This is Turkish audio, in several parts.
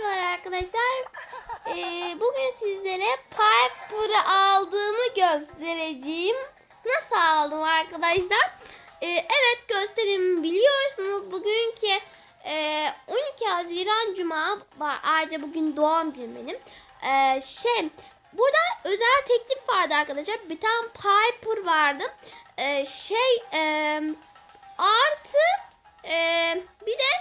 merhabalar arkadaşlar. Ee, bugün sizlere Piper'ı aldığımı göstereceğim. Nasıl aldım arkadaşlar? Ee, evet göstereyim. Biliyorsunuz bugünkü e, 12 Haziran Cuma var. Ayrıca bugün doğum günüm benim. Ee, şey burada özel teklif vardı arkadaşlar. Bir tane Piper vardı. Ee, şey e, artı e, bir de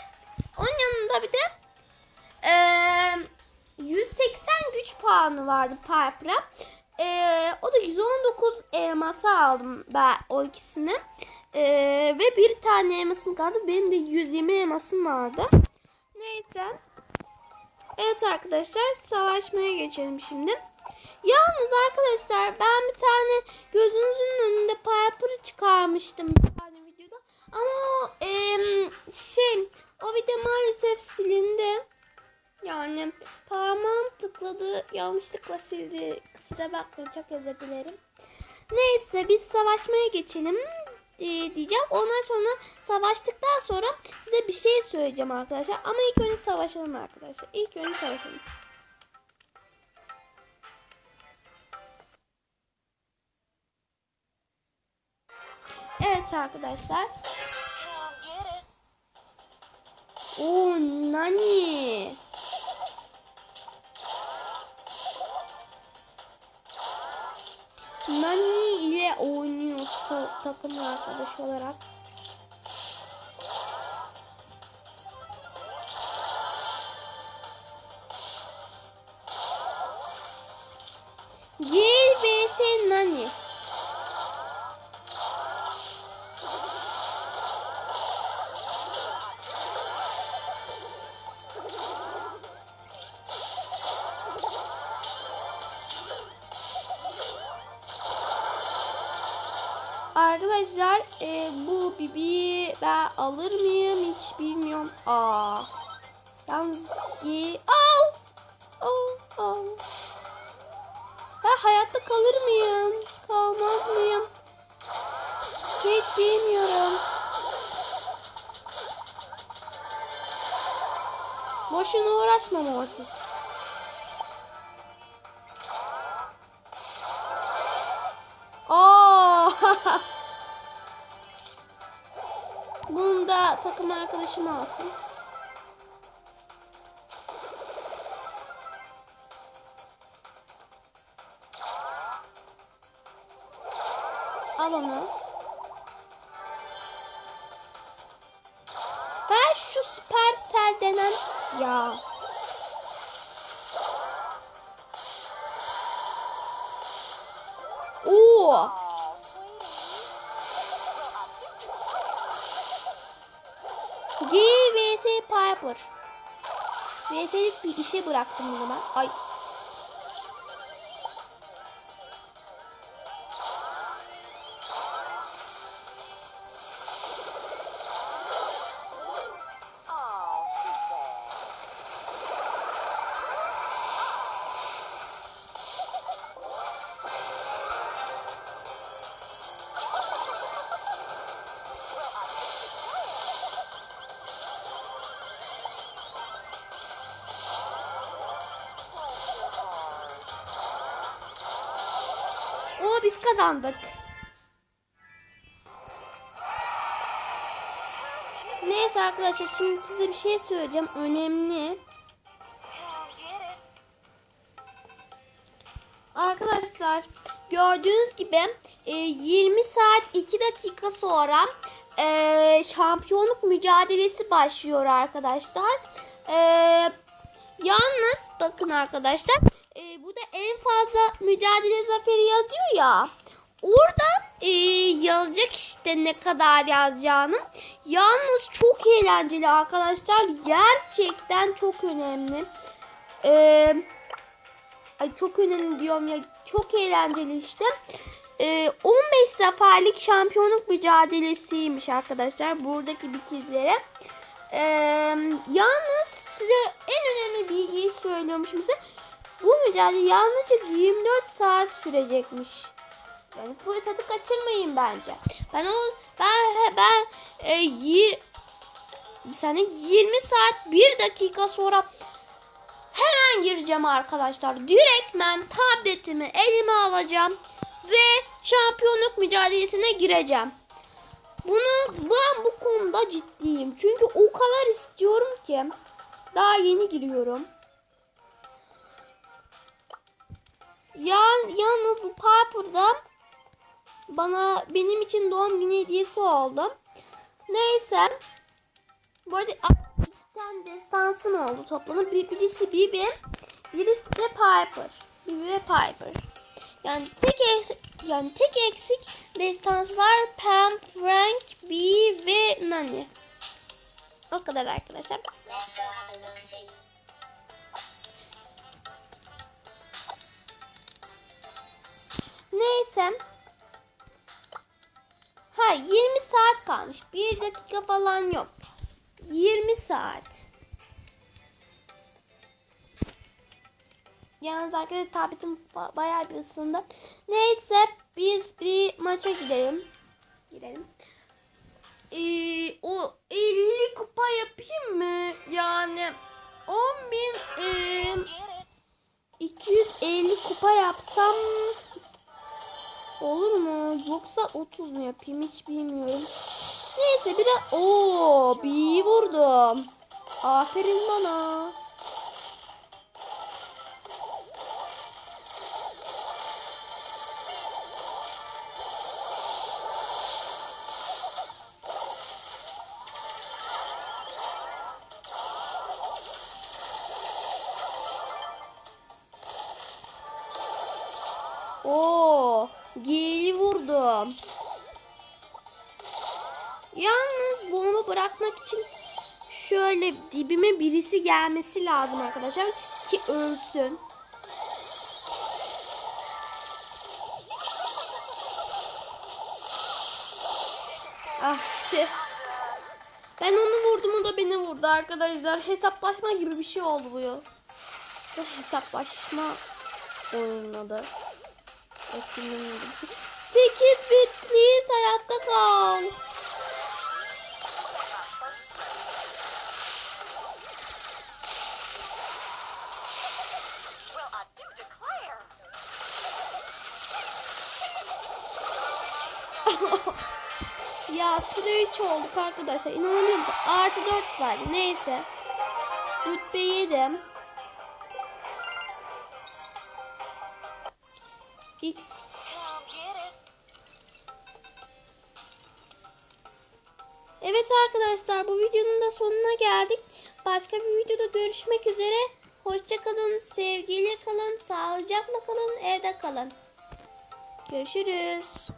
puanı vardı Piper'a. Ee, o da 119 elması aldım ben o ikisini. Ee, ve bir tane elmasım kaldı. Benim de 120 elmasım vardı. Neyse. Evet arkadaşlar savaşmaya geçelim şimdi. Yalnız arkadaşlar ben bir tane gözünüzün önünde Piper'ı çıkarmıştım bir tane videoda. Ama o em, şey o video maalesef silindi. Yani parmağım tıkladı yanlışlıkla sildi. Size bakmayın çok özür dilerim. Neyse biz savaşmaya geçelim e, diyeceğim. Ondan sonra savaştıktan sonra size bir şey söyleyeceğim arkadaşlar. Ama ilk önce savaşalım arkadaşlar. İlk önce savaşalım. Evet arkadaşlar. Oo nani. Nani ile oynuyor ta- takım arkadaş olarak. Arkadaşlar e, bu bibi ben alır mıyım hiç bilmiyorum. Aa. Yalnız ye- al. Al al. Ben hayatta kalır mıyım? Kalmaz mıyım? Hiç bilmiyorum. Boşuna uğraşma Mortis. Oo! da takım arkadaşım alsın. Al onu. Ben şu Supercell denen ya. G vs Piper. VS'lik bir işe bıraktım bunu ben. Ay. Biz kazandık. Neyse arkadaşlar şimdi size bir şey söyleyeceğim. Önemli. Arkadaşlar gördüğünüz gibi e, 20 saat 2 dakika sonra e, şampiyonluk mücadelesi başlıyor arkadaşlar. E, yalnız bakın arkadaşlar e, en fazla mücadele zaferi yazıyor ya. Orada e, yazacak işte ne kadar yazacağını. Yalnız çok eğlenceli arkadaşlar. Gerçekten çok önemli. Eee Ay çok önemli diyorum ya. Çok eğlenceli işte. Ee, 15 zaferlik şampiyonluk mücadelesiymiş arkadaşlar. Buradaki bikizlere. Ee, yalnız size en önemli bilgiyi söylüyormuş size. Bu mücadele yalnızca 24 saat sürecekmiş. Yani fırsatı kaçırmayın bence. Ben o ben ben e, yir, saniye 20 saat 1 dakika sonra hemen gireceğim arkadaşlar. Direktmen tabletimi elime alacağım ve şampiyonluk mücadelesine gireceğim. Bunu ben bu konuda ciddiyim. Çünkü o kadar istiyorum ki. Daha yeni giriyorum. Ya yalnız bu Piper'da bana benim için doğum günü hediyesi oldu. Neyse. Bu arada iki tane destansım oldu toplanıp. Bir, birisi Bibi, birisi de Piper. Bibi ve Piper. Yani tek eksik, yani tek eksik destanslar Pam, Frank, Bee ve Nani. O kadar arkadaşlar. Neyse. Ha 20 saat kalmış. 1 dakika falan yok. 20 saat. Yalnız arkadaşlar tabletim ba- bayağı bir ısındı. Neyse biz bir maça gidelim. Gidelim. Ee, o 50 kupa yapayım mı? Yani 10 bin ee, 250 kupa yapsam olur mu? Yoksa 30 mu yapayım hiç bilmiyorum. Neyse biraz Oo, bir vurdum. Aferin bana. Vurdum. Yalnız bomba bırakmak için şöyle dibime birisi gelmesi lazım arkadaşlar ki ölsün. Ah tüh. Ben onu vurdum o da beni vurdu arkadaşlar. Hesaplaşma gibi bir şey oldu bu ya. Hesaplaşma oynadı. Etkinliğin gibi bir şey. 8 bit please hayatta kal. Ya sıra 3 olduk arkadaşlar. İnanamıyor musun? Artı 4 var. Neyse. Rütbe yedim. X. Evet arkadaşlar bu videonun da sonuna geldik. Başka bir videoda görüşmek üzere. Hoşçakalın, sevgiyle kalın, sağlıcakla kalın, evde kalın. Görüşürüz.